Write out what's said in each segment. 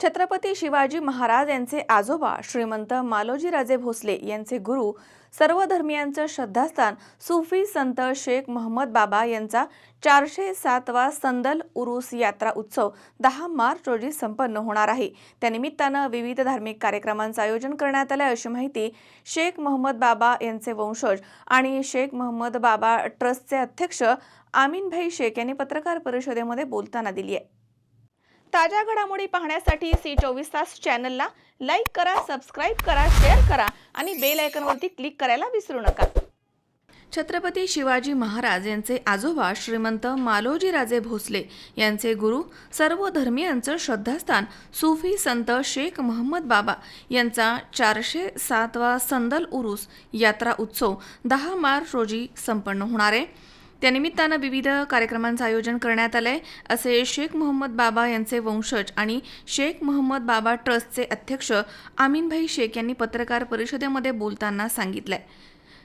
छत्रपती शिवाजी महाराज यांचे आजोबा श्रीमंत मालोजीराजे भोसले यांचे गुरु सर्व धर्मियांचं श्रद्धास्थान सुफी संत शेख मोहम्मद बाबा यांचा चारशे सातवा संदल उरूस यात्रा उत्सव दहा मार्च रोजी संपन्न होणार आहे. त्यानिमित्तानं विविध धार्मिक कार्यक्रमांचं आयोजन करण्यात आलं अशी माहिती शेख मोहम्मद बाबा यांचे वंशज आणि शेख मोहम्मद बाबा ट्रस्टचे अध्यक्ष आमीनभाई शेख यांनी पत्रकार परिषदेमध्ये बोलताना दिली आहे. ताज्या घडामोडी पाहण्यासाठी सी चोवीस तास चॅनलला लाईक करा सबस्क्राईब करा शेअर करा आणि बेल आयकॉनवरती क्लिक करायला विसरू नका. छत्रपती शिवाजी महाराज यांचे आजोबा श्रीमंत मालोजीराजे भोसले यांचे गुरु सर्व धर्मियांचं श्रद्धास्थान सुफी संत शेख महम्मद बाबा यांचा चारशे सातवा संदल उरूस यात्रा उत्सव दहा मार्च रोजी संपन्न होणार आहे. त्यानिमित्तानं विविध कार्यक्रमांचं आयोजन करण्यात आलंय. असे शेख मोहम्मद बाबा यांचे वंशज आणि शेख मोहम्मद बाबा ट्रस्टचे अध्यक्ष आमीनभाई शेख यांनी पत्रकार परिषदेमध्ये बोलताना सांगितलंय.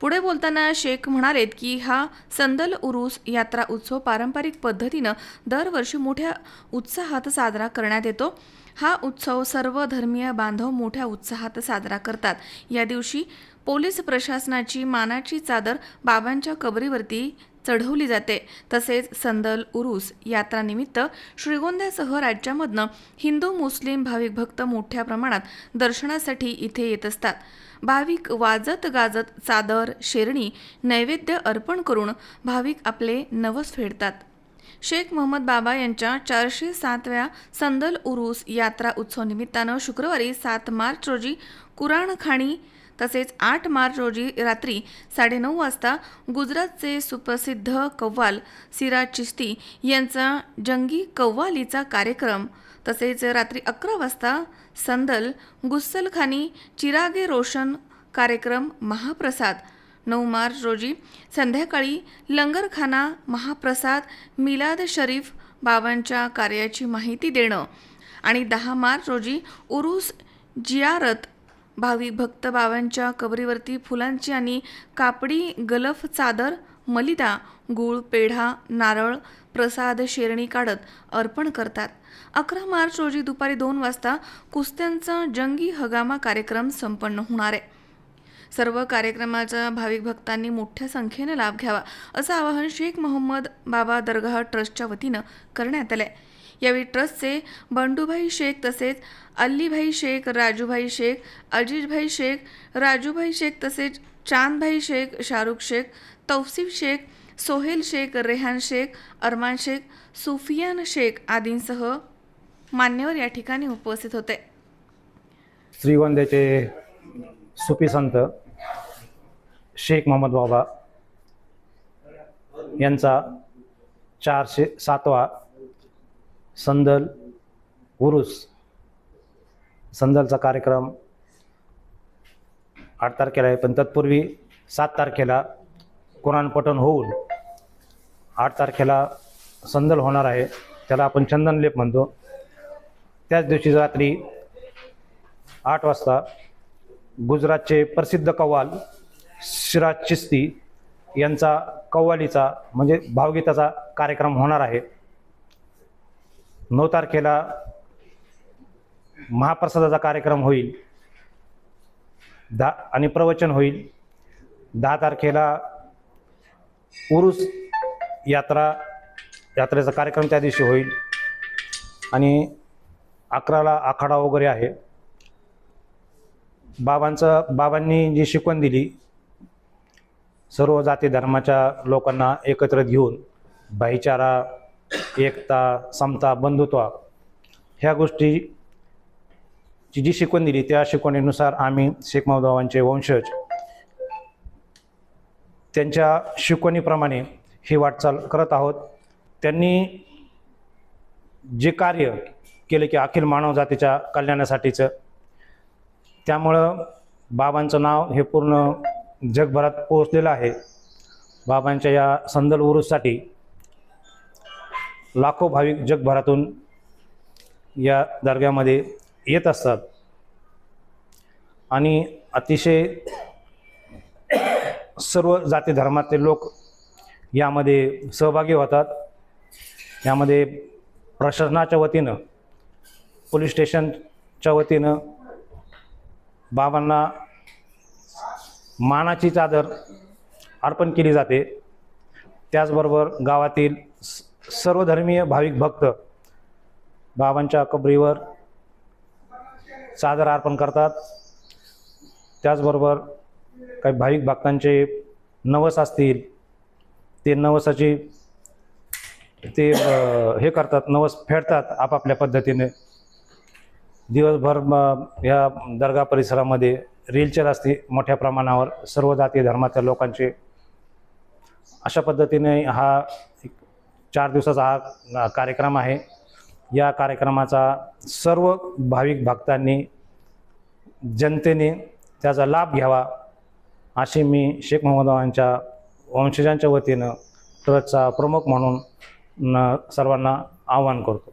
पुढे बोलताना शेख म्हणालेत की हा संदल उरूस यात्रा उत्सव पारंपरिक पद्धतीनं दरवर्षी मोठ्या उत्साहात साजरा करण्यात येतो. हा उत्सव सर्व धर्मीय बांधव मोठ्या उत्साहात साजरा करतात. या दिवशी पोलीस प्रशासनाची मानाची चादर बाबांच्या कबरीवरती चढवली जाते. तसेच संदल उरूस यात्रानिमित्त श्रीगोंद्यासह राज्यामधनं हिंदू मुस्लिम भाविक भक्त मोठ्या प्रमाणात दर्शनासाठी इथे येत असतात. भाविक वाजत गाजत चादर शेरणी नैवेद्य अर्पण करून भाविक आपले नवस फेडतात. शेख मोहम्मद बाबा यांच्या चारशे सातव्या संदल उरूस यात्रा उत्सव निमित्तानं शुक्रवारी सात मार्च रोजी कुराणखाणी तसेच आठ मार्च रोजी रात्री साडेनऊ वाजता गुजरातचे सुप्रसिद्ध कव्वाल सिराज चिश्ती यांचा जंगी कव्वालीचा कार्यक्रम तसेच रात्री अकरा वाजता संदल गुस्सलखानी चिरागे रोशन कार्यक्रम महाप्रसाद नऊ मार्च रोजी संध्याकाळी लंगरखाना महाप्रसाद मिलाद शरीफ बाबांच्या कार्याची माहिती देणं आणि दहा मार्च रोजी उरूस जियारत भावी भक्त बाबांच्या कबरीवरती फुलांची आणि कापडी गलफ चादर मलिदा गूळ पेढा नारळ प्रसाद शेरणी काढत अर्पण करतात. अकरा मार्च रोजी दुपारी दोन वाजता कुस्त्यांचा जंगी हगामा कार्यक्रम संपन्न होणार आहे. सर्व कार्यक्रमाचा भाविक भक्तांनी मोठ्या संख्येनं लाभ घ्यावा असं आवाहन शेख मोहम्मद बाबा दरगाह ट्रस्टच्या वतीनं करण्यात आलंय. यावेळी ट्रस्टचे बंडूभाई शेख तसेच अल्लीभाई शेख राजूभाई शेख अजीजभाई शेख राजूभाई शेख तसेच चांदभाई शेख शाहरुख शेख तौसिफ शेख सोहेल शेख रेहान शेख अरमान शेख सुफियान शेख आदींसह मान्यवर या ठिकाणी उपस्थित होते. श्रीगोंद्याचे सुफी संत शेख मोहम्मद बाबा यांचा चारशे सातवा संदल उरुस संदलचा कार्यक्रम आठ तारखेला आहे पण तत्पूर्वी सात तारखेला कुराण पठण होऊन आठ तारखेला संदल होणार आहे त्याला आपण चंदनलेप म्हणतो. त्याच दिवशी रात्री आठ वाजता गुजरातचे प्रसिद्ध कव्वाल सिराज चिस्ती यांचा कव्वालीचा म्हणजे भावगीताचा कार्यक्रम होणार आहे. नऊ तारखेला महाप्रसादाचा कार्यक्रम होईल. दहा आणि प्रवचन होईल. दहा तारखेला उरुस यात्रा यात्रेचा कार्यक्रम त्या दिवशी होईल. आणि अकराला आखाडा वगैरे आहे. बाबांचं बाबांनी जी शिकवण दिली सर्व जाती धर्माच्या लोकांना एकत्र घेऊन भाईचारा एकता समता बंधुत्व ह्या गोष्टी जी शिकवण दिली त्या शिकवणीनुसार आम्ही शेख बाबांचे वंशज त्यांच्या शिकवणीप्रमाणे ही वाटचाल करत आहोत. त्यांनी जे कार्य केले की अखिल मानवजातीच्या कल्याणासाठीचं त्यामुळं बाबांचं नाव हे पूर्ण जगभरात पोहोचलेलं आहे. बाबांच्या या संदल उरूससाठी लाखो भाविक जगभरातून या दर्ग्यामध्ये येत असतात. आणि अतिशय सर्व जाती धर्मातले लोक यामध्ये सहभागी होतात. यामध्ये प्रशासनाच्या वतीनं पोलीस स्टेशनच्या वतीनं बाबांना मानाची चादर अर्पण केली जाते. त्याचबरोबर गावातील स- सर्वधर्मीय भाविक भक्त बाबांच्या कबरीवर चादर अर्पण करतात. त्याचबरोबर काही भाविक भक्तांचे नवस असतील ते नवसाची ते हे करतात नवस फेडतात आपापल्या पद्धतीने. दिवसभर म- या दर्गा परिसरामध्ये रेलच्या असते मोठ्या प्रमाणावर सर्व जाती धर्माच्या लोकांचे. अशा पद्धतीने हा चार दिवसाचा हा कार्यक्रम आहे. या कार्यक्रमाचा सर्व भाविक भक्तांनी जनतेने त्याचा लाभ घ्यावा अशी मी शेख मोहम्मदांच्या वंशजांच्या वतीनं ट्रस्टचा प्रमुख म्हणून सर्वांना आवाहन करतो.